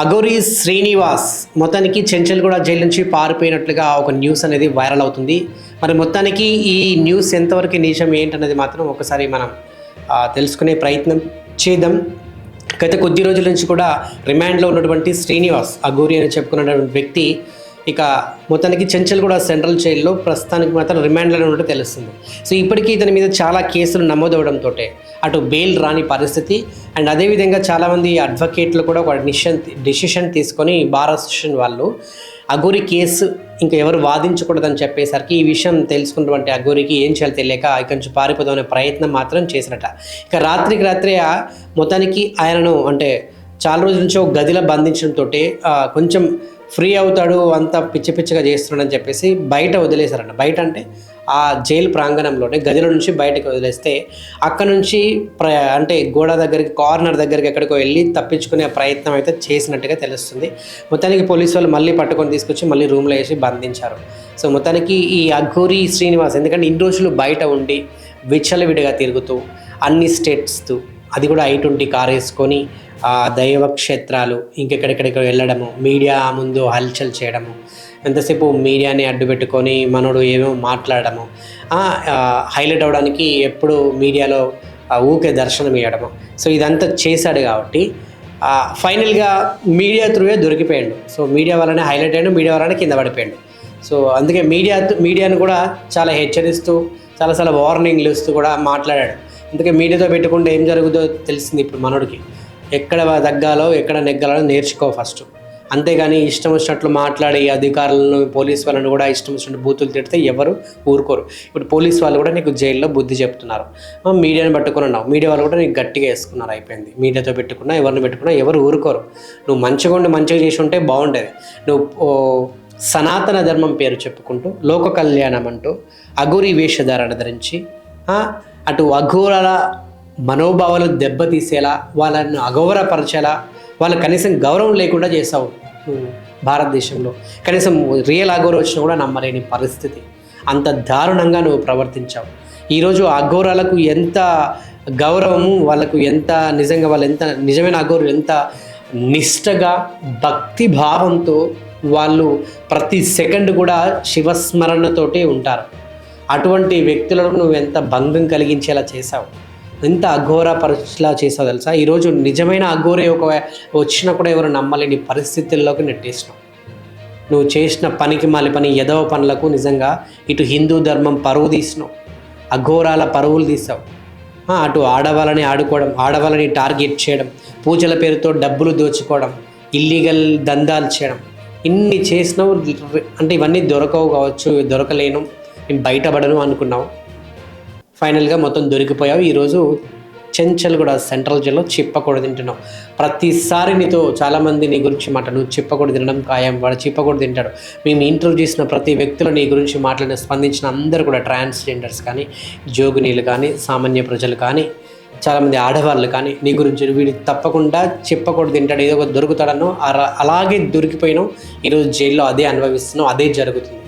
అగోరి శ్రీనివాస్ మొత్తానికి చెంచల్గూడ జైలు నుంచి పారిపోయినట్లుగా ఒక న్యూస్ అనేది వైరల్ అవుతుంది. మరి మొత్తానికి ఈ న్యూస్ ఎంతవరకు నిజం ఏంటన్నది మాత్రం ఒకసారి మనం తెలుసుకునే ప్రయత్నం చేద్దాం. గత కొద్ది రోజుల నుంచి కూడా రిమాండ్లో ఉన్నటువంటి శ్రీనివాస్ అగోరి అని చెప్పుకున్నటువంటి వ్యక్తి ఇక మొత్తానికి చెంచల్గూడ సెంట్రల్ జైల్లో ప్రస్తుతానికి మాత్రం రిమాండ్లో ఉన్నట్టు తెలుస్తుంది. సో ఇప్పటికీ ఇతని మీద చాలా కేసులు నమోదవడంతో అటు బెయిల్ రాని పరిస్థితి అండ్ అదేవిధంగా చాలామంది అడ్వకేట్లు కూడా ఒక డిసిషన్ డిసిషన్ తీసుకొని బార్ అసోసియేషన్ వాళ్ళు అగోరి కేసు ఇంకా ఎవరు వాదించకూడదని చెప్పేసరికి ఈ విషయం తెలుసుకున్నటువంటి అగోరికి ఏం చేయాలో తెలియక ఇక్కడి నుంచి పారిపోదాం అనే ప్రయత్నం మాత్రం చేసినట. ఇక రాత్రికి రాత్రి మొత్తానికి ఆయనను అంటే చాలా రోజుల నుంచి ఒక గదిలో బంధించడంతో కొంచెం ఫ్రీ అవుతాడు అంతా పిచ్చి పిచ్చిగా చేస్తున్నాడని చెప్పేసి బయట వదిలేశారంట బయట అంటే ఆ జైలు ప్రాంగణంలోనే గదిలో నుంచి బయటకు వదిలేస్తే అక్కడ నుంచి ప్ర అంటే గోడ దగ్గరికి కార్నర్ దగ్గరికి ఎక్కడికో వెళ్ళి తప్పించుకునే ప్రయత్నం అయితే చేసినట్టుగా తెలుస్తుంది. మొత్తానికి పోలీసు వాళ్ళు మళ్ళీ పట్టుకొని తీసుకొచ్చి మళ్ళీ రూమ్లో వేసి బంధించారు. సో మొత్తానికి ఈ అఘోరి శ్రీనివాస్ ఎందుకంటే ఇన్ని రోజులు బయట ఉండి విచ్చలవిడిగా తిరుగుతూ అన్ని స్టేట్స్తూ అది కూడా ఐ ట్వంటీ కార్ వేసుకొని ఆ దైవ క్షేత్రాలు ఇంకెక్కడెక్కడికి వెళ్ళడము మీడియా ముందు హల్చల్ చేయడము ఎంతసేపు మీడియాని అడ్డు పెట్టుకొని మనోడు ఏమో మాట్లాడము హైలైట్ అవ్వడానికి ఎప్పుడు మీడియాలో ఊకే దర్శనం ఇవ్వడము సో ఇదంతా చేశాడు కాబట్టి ఫైనల్గా మీడియా త్రూవే దొరికిపోయాడు. సో మీడియా వల్లనే హైలైట్ అయ్యాడు మీడియా వల్లనే కింద పడిపోయాడు. సో అందుకే మీడియా మీడియాను కూడా చాలా హెచ్చరిస్తూ చాలాసార్లు వార్నింగ్లు ఇస్తూ కూడా మాట్లాడాడు. అందుకే మీడియాతో పెట్టుకుంటే ఏం జరుగుతుందో తెలిసింది ఇప్పుడు మనోడికి. ఎక్కడ తగ్గాలో ఎక్కడ నెగ్గాలో నేర్చుకో ఫస్ట్. అంతేగాని ఇష్టం వచ్చినట్లు మాట్లాడి అధికారులను పోలీస్ వాళ్ళని కూడా ఇష్టం వచ్చినట్టు బూతులు తిడితే ఎవరు ఊరుకోరు. ఇప్పుడు పోలీస్ వాళ్ళు కూడా నీకు జైల్లో బుద్ధి చెప్తున్నారు. మీడియాని పట్టుకుని ఉన్నావు. మీడియా వాళ్ళు కూడా నీకు గట్టిగా వేసుకున్నారు అయిపోయింది. మీడియాతో పెట్టుకున్నా ఎవరిని పెట్టుకున్నా ఎవరు ఊరుకోరు. నువ్వు మంచిగా ఉండి మంచిగా చేసి ఉంటే బాగుండేది. నువ్వు సనాతన ధర్మం పేరు చెప్పుకుంటూ లోక కళ్యాణం అంటూ అఘోరి వేషధారణ ధరించి అటు అఘోరాల మనోభావాలు దెబ్బతీసేలా వాళ్ళను అగౌరవపరచేలా వాళ్ళు కనీసం గౌరవం లేకుండా చేసావు భారతదేశంలో. కనీసం రియల్ అఘోర వచ్చినా కూడా నమ్మలేని పరిస్థితి. అంత దారుణంగా నువ్వు ప్రవర్తించావు. ఈరోజు అఘోరాలకు ఎంత గౌరవము వాళ్ళకు ఎంత నిజంగా వాళ్ళు ఎంత నిజమైన అఘోరులు ఎంత నిష్టగా భక్తి భావంతో వాళ్ళు ప్రతి సెకండ్ కూడా శివస్మరణతోటే ఉంటారు. అటువంటి వ్యక్తులను నువ్వు ఎంత భంగం కలిగించేలా చేశావు? ఎంత అఘోర పరిస్థితిలా చేసావు తెలుసా? ఈరోజు నిజమైన అఘోరే ఒక వచ్చినా కూడా ఎవరు నమ్మలేని పరిస్థితుల్లోకి నెట్టేసినావు నువ్వు చేసిన పనికి మాలి పని ఎదవ పనులకు నిజంగా ఇటు హిందూ ధర్మం పరువు తీసినావు. అఘోరాల పరువులు తీసావు. అటు ఆడవాళ్ళని ఆడుకోవడం ఆడవాళ్ళని టార్గెట్ చేయడం పూజల పేరుతో డబ్బులు దోచుకోవడం ఇల్లీగల్ దందాలు చేయడం. ఇన్ని చేసినావు అంటే ఇవన్నీ దొరకవు కావచ్చు దొరకలేను. నేను బయటపడను అనుకున్నావు. ఫైనల్గా మొత్తం దొరికిపోయావు. ఈరోజు చెంచల్ కూడా సెంట్రల్ జైల్లో చిప్పకూడ తింటున్నావు. ప్రతిసారి నీతో చాలామంది నీ గురించి మాట నువ్వు చిప్పకూడ తినడం ఖాయం. వాడు చిప్పకూడ తింటాడు. మేము ఇంటర్వ్యూ చేసిన ప్రతి వ్యక్తులు నీ గురించి మాట్లాడిన స్పందించిన అందరూ కూడా ట్రాన్స్జెండర్స్ కానీ జోగినీలు కానీ సామాన్య ప్రజలు కానీ చాలామంది ఆడవాళ్ళు కానీ నీ గురించి వీడు తప్పకుండా చెప్పకూడదు తింటాడు. ఏదో ఒక దొరుకుతాడనో అలా అలాగే దొరికిపోయినావు. ఈరోజు జైల్లో అదే అనుభవిస్తున్నావు. అదే జరుగుతుంది.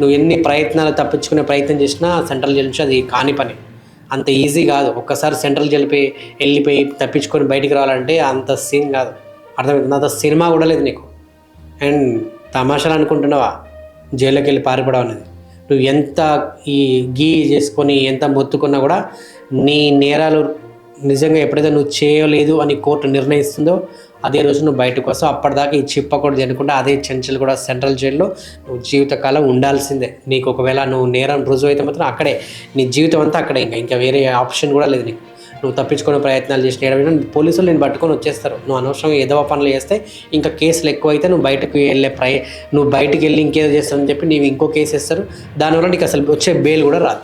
నువ్వు ఎన్ని ప్రయత్నాలు తప్పించుకునే ప్రయత్నం చేసినా సెంట్రల్ జైలు నుంచి అది కాని పని. అంత ఈజీ కాదు. ఒక్కసారి సెంట్రల్ జైలుపై వెళ్ళిపోయి తప్పించుకొని బయటికి రావాలంటే అంత సీన్ కాదు. అర్థమవుతుంది అంత సినిమా కూడా లేదు నీకు. అండ్ తమాషాలు అనుకుంటున్నావా? జైల్లోకి వెళ్ళి పారిపోవడం అనేది. నువ్వు ఎంత ఈ గీ చేసుకొని ఎంత మొత్తుకున్నా కూడా నీ నేరాలు నిజంగా ఎప్పుడైతే నువ్వు చేయలేదు అని కోర్టు నిర్ణయిస్తుందో అదే రోజు నువ్వు బయటకు వస్తావు. అప్పటిదాకా ఈ చిప్పకూడదు అనుకుంటే అదే చెంచల్ కూడా సెంట్రల్ జైల్లో నువ్వు జీవితకాలం ఉండాల్సిందే. నీకు ఒకవేళ నువ్వు నేరం రుజువు అయితే మాత్రం అక్కడే. నీ జీవితం అంతా అక్కడే. ఇంకా ఇంకా వేరే ఆప్షన్ కూడా లేదు నీకు. నువ్వు తప్పించుకునే ప్రయత్నాలు చేసిన ఏడవైనా పోలీసులు నేను పట్టుకొని వచ్చేస్తారు. నువ్వు అనవసరంగా ఏదో పనులు చేస్తే ఇంకా కేసులు ఎక్కువైతే నువ్వు బయటకు వెళ్ళే ప్రయ నువ్వు బయటకు వెళ్ళి ఇంకేదో చేస్తావని చెప్పి నీవు ఇంకో కేసు వేస్తారు. దానివల్ల నీకు అసలు వచ్చే బెయిల్ కూడా రాదు.